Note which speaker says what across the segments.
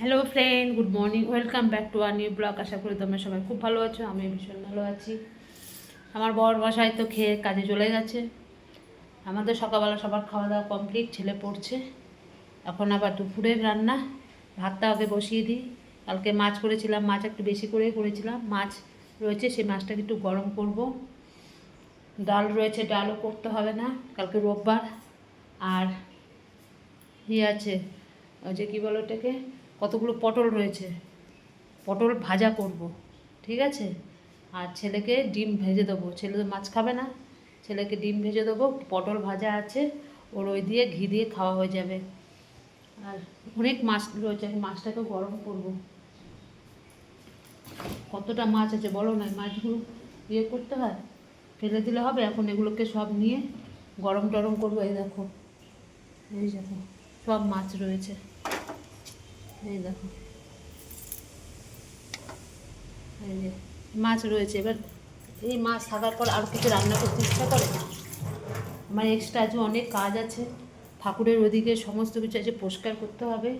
Speaker 1: Hello friend good morning welcome back to our new blog আশা করি তোমরা সবাই খুব ভালো আছো আমি ভীষণ ভালো আছি। আমার বর বসায় তো খেয়ে কাজে চলে গেছে। আমাদের সকালবেলা সবার খাওয়া দাওয়া কমপ্লিট ছেলে পড়ছে। এখন আবার দুপুরের রান্না। ভাতটা আগে বসিয়ে দিই। কালকে মাছ করেছিলাম, মাছ একটু বেশি করেই করেছিলাম। মাছ রয়েছে, সেই মাছটাকে একটু গরম করব। ডাল রয়েছে, ডালও করতে হবে না। কালকে রোববার। আর ইয়ে আছে, ওই যে কী বলো ওটাকে? কতগুলো পটল রয়েছে? পটল ভাজা করব, ঠিক আছে? আর ছেলেকে ডিম ভেজে দেবো। ছেলে তো মাছ খাবে না। ছেলেকে ডিম ভেজে দেবো। পটল ভাজা আছে। ওর ওই দিয়ে ঘি দিয়ে খাওয়া হয়ে যাবে। আর অনেক মাছ রয়েছে। আমি মাছটাকে গরম করব। কতটা মাছ আছে বলো না? মাছগুলো ইয়ে করতে হয়? ফেলে দিলে হবে। এখন এগুলোকে সব নিয়ে গরম টরম করব। এই দেখো এই দেখো, সব মাছ রয়েছে। এই দেখো। এই যে মাছ রয়েছে, এবার এই মাছ থাকার পর আর কিছু রান্না করতে ইচ্ছা করে? আমার এক্সট্রা আজও অনেক কাজ আছে। ঠাকুরের ওদিকে সমস্ত কিছু আছে পরিষ্কার করতে হবে।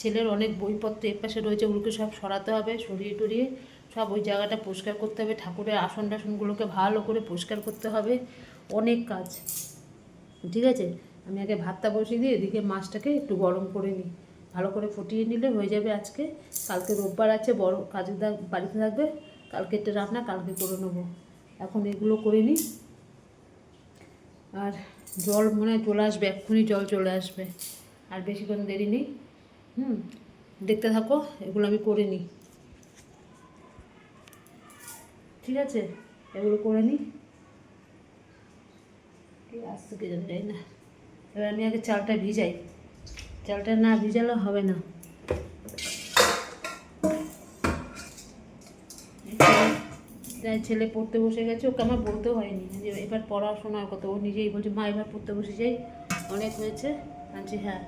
Speaker 1: ছেলের অনেক বইপত্র এর পাশে রয়েছে, ওগুলোকে সব সরাতে হবে, সরিয়ে টরিয়ে সব ওই জায়গাটা পরিষ্কার করতে হবে। ঠাকুরের আসন টাসনগুলোকে ভালো করে পরিষ্কার করতে হবে। অনেক কাজ। ঠিক আছে? আমি আগে ভাতটা বসিয়ে দিয়ে এদিকে মাছটাকে একটু গরম করে নিই। ভালো করে ফুটিয়ে নিলে হয়ে যাবে আজকে। কালকে রোববার আছে, বড় কাজের দা বাড়িতে থাকবে। কালকে একটা রান্না, কালকে করে নেব। এখন এগুলো করে নিই। আর জল মনে হয় চলে আসবে, এক্ষুনি জল চলে আসবে। আর বেশিক্ষণ দেরি নেই। হুম, দেখতে থাকো, এগুলো আমি করে নিই। ঠিক আছে? এগুলো করে নিই। আসতে কে জানি না। এবার আমি আগে চালটা ভিজাই। চালটা না ভিজালে হবে না। ছেলে পড়তে বসে গেছে, ওকে আমার বলতেও হয়নি। যে এবার পড়াশোনার কথা ও নিজেই বলছে, মা, এবার পড়তে বসে যাই। অনেক হয়েছে। বলছি হ্যাঁ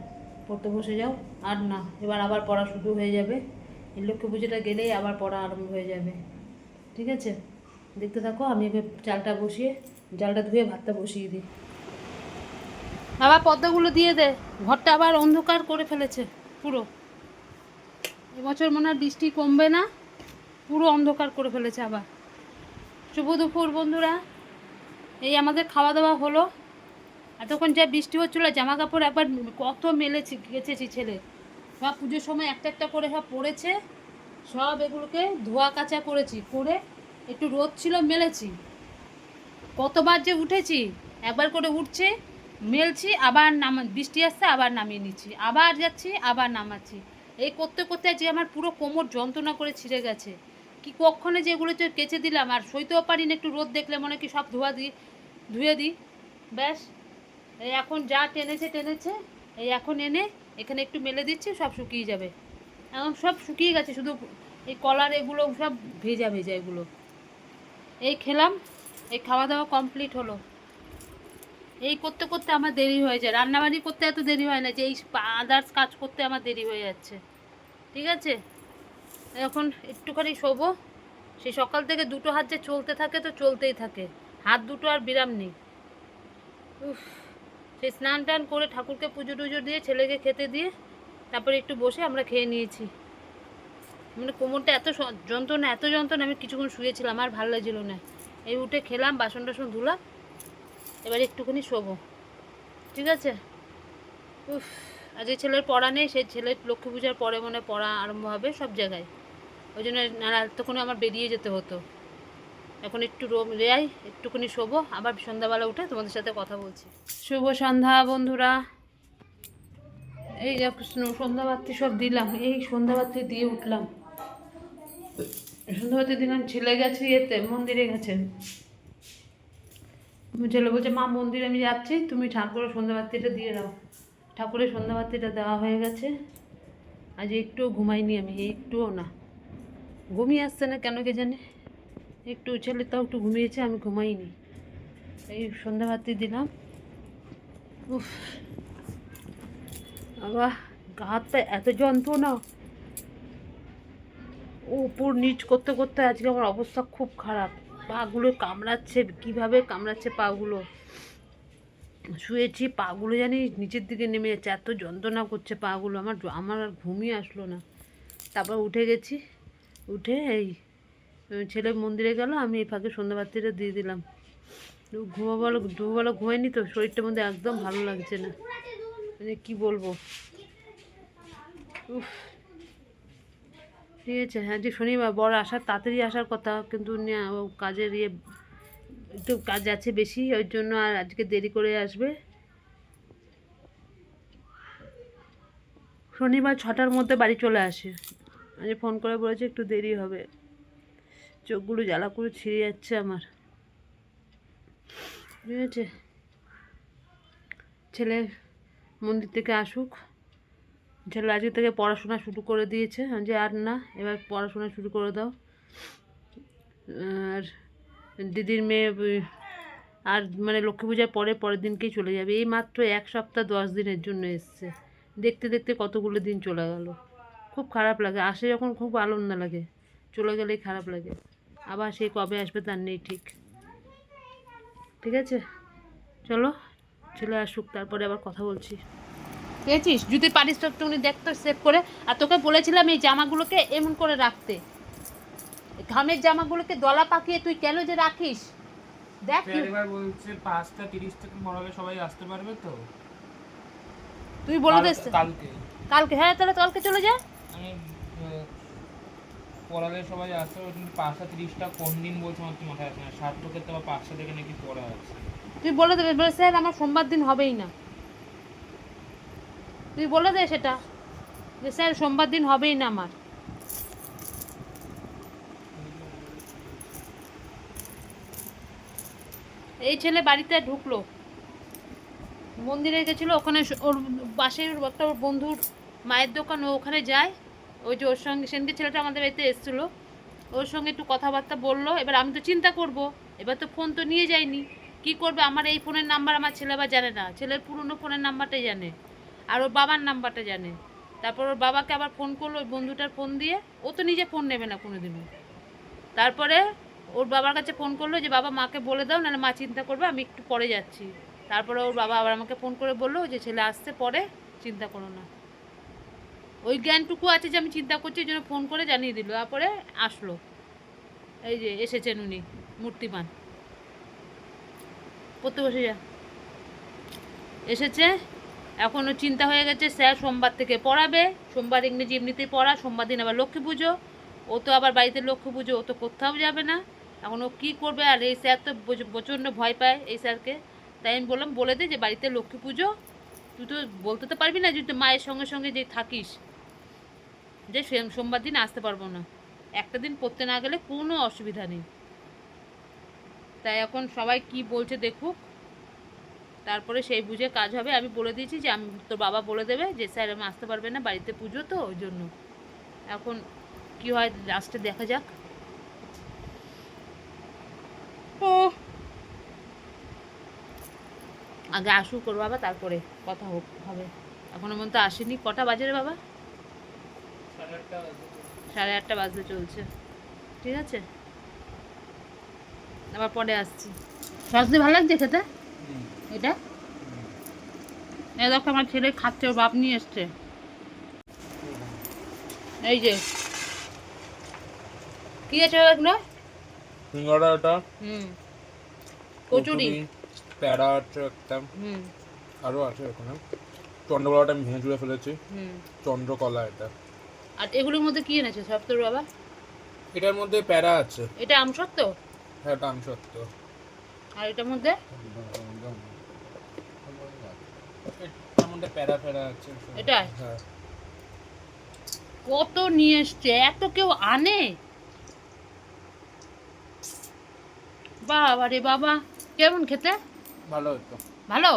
Speaker 1: পড়তে বসে যাও, আর না, এবার আবার পড়া শুরু হয়ে যাবে। এই লক্ষ্মী পুজোটা গেলেই আবার পড়া আরম্ভ হয়ে যাবে। ঠিক আছে? দেখতে থাকো, আমি এবার চালটা বসিয়ে, জালটা ধুয়ে ভাতটা বসিয়ে দিই। আবার পদ্মাগুলো দিয়ে দে। ঘরটা আবার অন্ধকার করে ফেলেছে, পুরো। এবছর মনে হয় বৃষ্টি কমবে না, পুরো অন্ধকার করে ফেলেছে আবার। শুভ দুপুর বন্ধুরা। এই আমাদের খাওয়া দাওয়া হলো। এতক্ষণ যা বৃষ্টি হচ্ছিল জামা কাপড় একবার কত মেলেছি গেছেছি ছেলে। সব পুজোর সময় একটা একটা করে সব পড়েছে, সব এগুলোকে ধোয়া কাচা করেছি, করে একটু রোদ ছিল, মেলেছি। কতবার যে উঠেছি, একবার করে উঠছে মেলছি, আবার নাম, বৃষ্টি আসছে, আবার নামিয়ে নিচ্ছি। আবার যাচ্ছি, আবার নামাচ্ছি। এই করতে করতে যে আমার পুরো কোমর যন্ত্রণা করে ছিঁড়ে গেছে। কি কক্ষণে যেগুলো তো কেচে দিলাম, আর সইতেও পারি না, একটু রোদ দেখলে মনে কি সব ধোয়া দিই ধুয়ে দিই। ব্যাস, এই এখন যা টেনেছে টেনেছে, এই এখন এনে এখানে একটু মেলে দিচ্ছি, সব শুকিয়ে যাবে। এখন সব শুকিয়ে গেছে, শুধু এই কলার এগুলো সব ভেজা ভেজা এগুলো। এই খেলাম, এই খাওয়া দাওয়া কমপ্লিট হলো। এই করতে করতে আমার দেরি হয়ে যায়। রান্নাবাড়ি করতে এত দেরি হয় না যে এই আদার্স কাজ করতে আমার দেরি হয়ে যাচ্ছে। ঠিক আছে? এখন একটুখানি শোবো। সেই সকাল থেকে দুটো হাত যে চলতে থাকে তো চলতেই থাকে। হাত দুটো আর বিরাম নেই। উফ সেই স্নান টান করে ঠাকুরকে পুজো টুজো দিয়ে, ছেলেকে খেতে দিয়ে, তারপরে একটু বসে আমরা খেয়ে নিয়েছি। মানে কোমরটা এত যন্ত্রণা এত যন্ত্রণা, আমি কিছুক্ষণ শুয়েছিলাম, আর ভালো লাগছিল না। এই উঠে খেলাম বাসন টাসন ধুলাম এবার একটুখানি শোবো। ঠিক আছে? উফ আজকে ছেলের পড়া নেই, সেই ছেলের লক্ষ্মী পূজার পরে মনে পড়া আরম্ভ হবে সব জায়গায়। ওই জন্য এতক্ষণে আমার বেরিয়ে যেতে হতো। এখন একটু রোম রেয়াই, একটুখানি শোবো, আবার সন্ধ্যাবেলা উঠে তোমাদের সাথে কথা বলছি। শুভ সন্ধ্যা বন্ধুরা। এই যে সন্ধ্যাবাতি সব দিলাম, এই সন্ধ্যাবাতি দিয়ে উঠলাম। সন্ধ্যাবাতি দিলাম, ছেলে গেছে ইয়েতে, মন্দিরে গেছে। ছেলে বলছে, মা, মন্দিরে আমি যাচ্ছি, তুমি ঠাকুরের সন্ধ্যাবাতিটা দিয়ে দাও। ঠাকুরের সন্ধ্যাবাতিটা দেওয়া হয়ে গেছে। আজ একটুও ঘুমাইনি আমি, একটুও না। ঘুমিয়ে আসছে না কেন কে জানে? একটু ছেলে তাও একটু ঘুমিয়েছে, আমি ঘুমাইনি। এই সন্ধ্যাবাতি দিলাম। উফ আবার গা এত যন্ত্রণা। উপর নিচ করতে করতে আজকে আমার অবস্থা খুব খারাপ। পাগুলো কামড়াচ্ছে, কীভাবে কামড়াচ্ছে পাগুলো? শুয়েছি, পাগুলো জানি নিচের দিকে নেমে যাচ্ছে, এত যন্ত্রণা করছে পাগুলো, আমার আমার আর ঘুমিয়ে আসলো না। তারপর উঠে গেছি, উঠে এই ছেলে মন্দিরে গেল, আমি এই ফাঁকে সন্ধ্যাবাতিটা দিয়ে দিলাম। ঘুমাবো ঘুমাবো ঘুমাইনি তো শরীরটার মধ্যে একদম ভালো লাগছে না। মানে কি বলব? উফ ঠিক আছে হ্যাঁ যে শনিবার বড় আসার, তাড়াতাড়ি আসার কথা, কিন্তু কাজের ইয়ে একটু কাজ আছে বেশি, ওই জন্য আর আজকে দেরি করে আসবে। শনিবার ছটার মধ্যে বাড়ি চলে আসে। আজ ফোন করে বলেছে একটু দেরি হবে। চোখগুলো জ্বালা করে ছিঁড়ে যাচ্ছে আমার। ঠিক আছে? ছেলে মন্দির থেকে আসুক। ছেলে আজকে থেকে পড়াশোনা শুরু করে দিয়েছে। যে আর না, এবার পড়াশোনা শুরু করে দাও। আর দিদির মেয়ে, আর মানে লক্ষ্মী পূজার পরে পরের দিনকেই চলে যাবে। এই মাত্র এক সপ্তাহ দশ দিনের জন্য এসছে। দেখতে দেখতে কতগুলো দিন চলে গেল। খুব খারাপ লাগে। আসে যখন খুব আনন্দ লাগে। চলে গেলেই খারাপ লাগে। আবার সেই কবে আসবে তার নেই ঠিক। ঠিক আছে? চলো, চলে আসুক। তারপরে আবার কথা বলছি। পেয়েছিস যদি পারিস তো একটুখানি দেখতো সেভ করে। আর তোকে বলেছিলাম এই জামাগুলোকে এমন করে রাখতে। ঘামের জামাগুলোকে দলা পাকিয়ে তুই কেন যে রাখিস? দেখ।
Speaker 2: এবার বলছে পাঁচটা তিরিশ থেকে মরালে সবাই আসতে পারবে তো?
Speaker 1: তুই বলে
Speaker 2: কাল- কালকে।
Speaker 1: কালকে? হ্যাঁ তাহলে কালকে চলে যা।
Speaker 2: আমি পড়ালে সবাই আসতে পারবে কিন্তু পাঁচটা তিরিশটা কোন দিন বলছে আমার তো মাথায় আসে না। সার্থকের তো আবার পাঁচটা থেকে নাকি পড়া আছে।
Speaker 1: তুই বলে দেবে। বলে স্যার আমার সোমবার দিন হবেই না। তুই বলে দে সেটা। যে স্যার, সোমবার দিন হবেই না আমার। এই ছেলে বাড়িতে ঢুকলো। মন্দিরে গেছিল, ওখানে ওর পাশের একটা ওর বন্ধুর মায়ের দোকান, ও ওখানে যায়। ওই যে ওর সঙ্গে সেনকে ছেলেটা আমাদের বাড়িতে এসেছিল। ওর সঙ্গে একটু কথাবার্তা বলল। এবার আমি তো চিন্তা করব, এবার তো ফোন তো নিয়ে যায়নি কি করবে? আমার এই ফোনের নাম্বার আমার ছেলে আবার জানে না। ছেলের পুরনো ফোনের নাম্বারটাই জানে। আর ওর বাবার নাম্বারটা জানে। তারপর ওর বাবাকে আবার ফোন করল, ওই বন্ধুটার ফোন দিয়ে। ও তো নিজে ফোন নেবে না কোনো দিনও তারপরে ওর বাবার কাছে ফোন করল যে, বাবা, মাকে বলে দাও, নাহলে মা চিন্তা করবে, আমি একটু পরে যাচ্ছি। তারপরে ওর বাবা আবার আমাকে ফোন করে বলল যে ছেলে আসতে পরে চিন্তা করো না। ওই জ্ঞানটুকু আছে যে, আমি চিন্তা করছি, ওই জন্য ফোন করে জানিয়ে দিল। তারপরে আসলো। এই যে এসেছেন উনি, মূর্তিমান। পড়তে বসে যা। এসেছে। এখন ও চিন্তা হয়ে গেছে, স্যার সোমবার থেকে পড়াবে, সোমবার ইংরেজি এমনিতেই পড়া, সোমবার দিন আবার লক্ষ্মী পুজো। ও তো আবার বাড়িতে লক্ষ্মী পুজো, ও তো কোথাও যাবে না। এখন ও কী করবে, আর এই স্যার তো প্রচণ্ড ভয় পায় এই স্যারকে। তাই আমি বললাম, বলে দে যে বাড়িতে লক্ষ্মী পুজো। তুই তো বলতে তো পারবি না যে তুই মায়ের সঙ্গে সঙ্গে যে থাকিস। যে সোমবার দিন আসতে পারব না। একটা দিন পড়তে না গেলে কোনো অসুবিধা নেই। তাই এখন সবাই কি বলছে দেখুক। তারপরে সেই বুঝে কাজ হবে। আমি বলে দিয়েছি যে, আমি তোর বাবা বলে দেবে যে, স্যার, আমি আসতে পারবে না বাড়িতে পুজো তো, ওই জন্য। এখন কি হয় লাস্টে দেখা যাক। ও। আগে আসুক ওর বাবা, তারপরে কথা হোক, হবে। এখনও তো আসেনি। কটা বাজে রে বাবা?
Speaker 2: সাড়ে আটটা
Speaker 1: বাজতে চলছে। ঠিক আছে? আবার পরে আসছি। সসদি ভালো লাগছে খেতে। এটা? এই দেখো আমার ছেলে খাচ্ছে ওর বাপ নিয়ে এসছে। এই যে। কি আছে এগুলো?
Speaker 2: সিঙ্গাড়া এটা
Speaker 1: হুম। কচুরি।
Speaker 2: প্যারা আছে একটা।
Speaker 1: হুম।
Speaker 2: আরও আছে ওখানে চন্দ্রকলাটা আমি ভেঙে চুড়ে ফেলেছি।
Speaker 1: হুম।
Speaker 2: চন্দ্রকলা এটা।
Speaker 1: আর এগুলোর মধ্যে কি এনেছে? সব তোর বাবা?
Speaker 2: এটার মধ্যে প্যারা আছে।
Speaker 1: এটা আমসত্ব
Speaker 2: হ্যাঁ এটা আমি সত্য
Speaker 1: আর এটার মধ্যে?
Speaker 2: এটার মধ্যে প্যারা আছে।
Speaker 1: এটা?
Speaker 2: হ্যাঁ।
Speaker 1: কত নিয়ে এসছে? এত কেউ আনে? বাবা রে বাবা। কেমন খেতে?
Speaker 2: ভালো
Speaker 1: ভালো?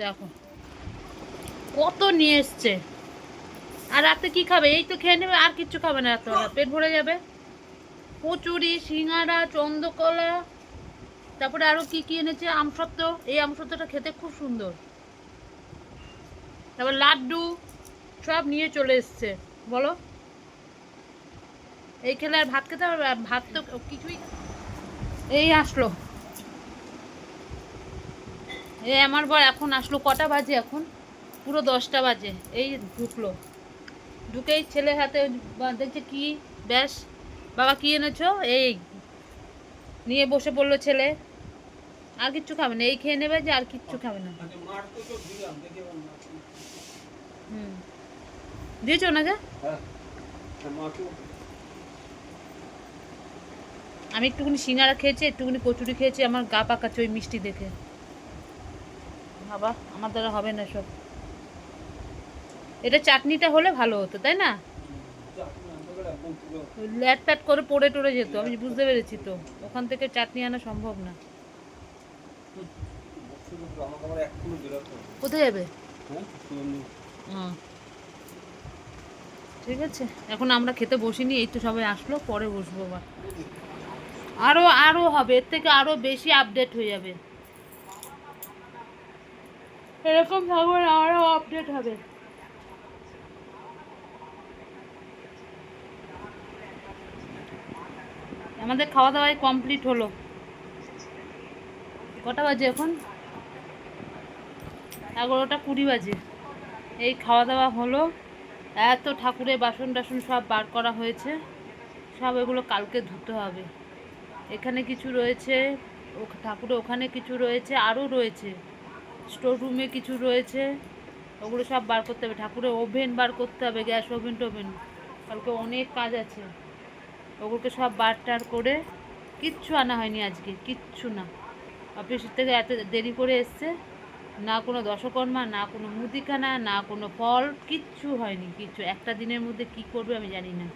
Speaker 1: দেখো। কত নিয়ে এসছে? আর রাতে কি খাবে? এই তো খেয়ে নেবে আর কিচ্ছু খাবে না রাত্রেবেলা পেট ভরে যাবে। কচুরি সিঙ্গারা চন্দ্রকলা তারপরে আরও কি কি এনেছে? আমসত্ত্ব এই আমসত্ত্বটা খেতে খুব সুন্দর। তারপর লাড্ডু সব নিয়ে চলে এসছে। বলো। এই খেলে আর ভাত খেতে হবে? ভাত তো কিছুই এই আসলো। এই আমার বর এখন আসলো। কটা বাজে এখন? পুরো দশটা বাজে। এই ঢুকলো। ঢুকেই ছেলে হাতে দেখছে কি? ব্যাস। বাবা কি এনেছো? এই। নিয়ে বসে পড়ল ছেলে। আর কিচ্ছু খাবে না। এই খেয়ে নেবে যে আর কিচ্ছু খাবে না। হুম। দিয়েছ ওনাকে আমি একটুখানি সিঙ্গারা খেয়েছি, একটুখানি কচুরি খেয়েছি, আমার গা পাকাচ্ছে ওই মিষ্টি দেখে। বাবা আমার দ্বারা হবে না সব। এটা চাটনিটা হলে ভালো হতো, তাই না? ল্যাট প্যাট করে পড়ে টড়ে যেত, আমি বুঝতে পেরেছি তো। ওখান থেকে চাটনি আনা সম্ভব না
Speaker 3: বছর বছর আমাকে আবার এক কিলো বেরোতে হবে
Speaker 1: কোথায় যাবে?
Speaker 3: হ্যাঁ।
Speaker 1: ঠিক আছে এখন আমরা খেতে বসিনি এই তো সবাই আসলো পরে বসবো আবার। আরও আরও হবে এর থেকে আরও বেশি আপডেট হয়ে যাবে। এরকম খবর আরও আপডেট হবে। আমাদের খাওয়া দাওয়াই কমপ্লিট হলো। কটা বাজে এখন? এগারোটা কুড়ি বাজে। এই খাওয়া দাওয়া হলো। এত ঠাকুরের বাসন টাসন সব বার করা হয়েছে। সব এগুলো কালকে ধুতে হবে। এখানে কিছু রয়েছে ও ঠাকুরের ওখানে কিছু রয়েছে আরও রয়েছে। স্টোর রুমে কিছু রয়েছে। ওগুলো সব বার করতে হবে। ঠাকুরের ওভেন বার করতে হবে, গ্যাস ওভেন টোভেন। কালকে অনেক কাজ আছে। ওগুলোকে সব বার টার করে কিচ্ছু আনা হয়নি আজকে, কিচ্ছু না। অফিস থেকে এত দেরি করে এসছে। না কোনো দশকর্মা না কোনো মুদিখানা না কোনো ফল কিচ্ছু হয়নি কিচ্ছু। একটা দিনের মধ্যে কি করবে আমি জানি না।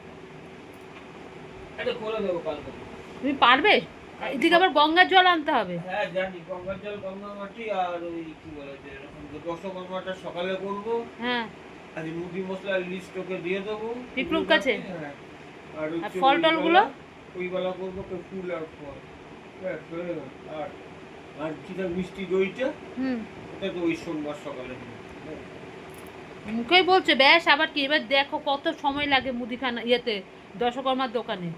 Speaker 1: তুমি পারবে? এদিকে আবার গঙ্গার জল আনতে হবে।
Speaker 3: হ্যাঁ জানি গঙ্গার জল গঙ্গা মাটি আর ওই কি বলে যে দশকর্মাটা সকালে করব
Speaker 1: হ্যাঁ।
Speaker 3: আর মুদি মশলার লিস্ট ওকে দিয়ে দেবো।
Speaker 1: কাছে?
Speaker 3: হ্যাঁ। আর
Speaker 1: ফল টলগুলো?
Speaker 3: ওই বেলা করব ফুল আর ফল। হয়ে। আর আর মিষ্টি দইটা?
Speaker 1: হুম। মুখেই বলছে ব্যাস আবার কি? এবার দেখো কত সময় লাগে মুদিখানা ইয়েতে দশকর্মার দোকানে।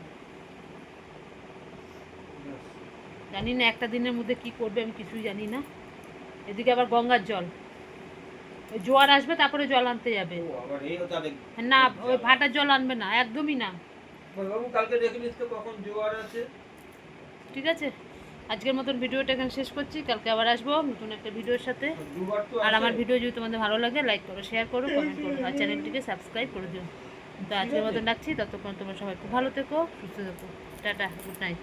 Speaker 1: জানি না একটা দিনের মধ্যে কি করবে আমি কিছুই জানি না। এদিকে আবার গঙ্গার জল। জোয়ার আসবে তারপরে জল আনতে যাবে। না ওই ভাটার জল আনবে না একদমই না।
Speaker 3: কালকে দেখে নিস তো কখন জোয়ার আছে?
Speaker 1: ঠিক আছে। আজকের মতন ভিডিওটা এখানে শেষ করছি। কালকে আবার আসব নতুন একটা ভিডিওর সাথে। আর আমার ভিডিও যদি তোমাদের ভালো লাগে লাইক করো শেয়ার করো কমেন্ট করো। আর চ্যানেলটিকে সাবস্ক্রাইব করে দিও। তো আজকের মতন রাখছি। ততক্ষণ তোমার সবাই খুব ভালো থেকো, সুস্থ থেকো। Tata good night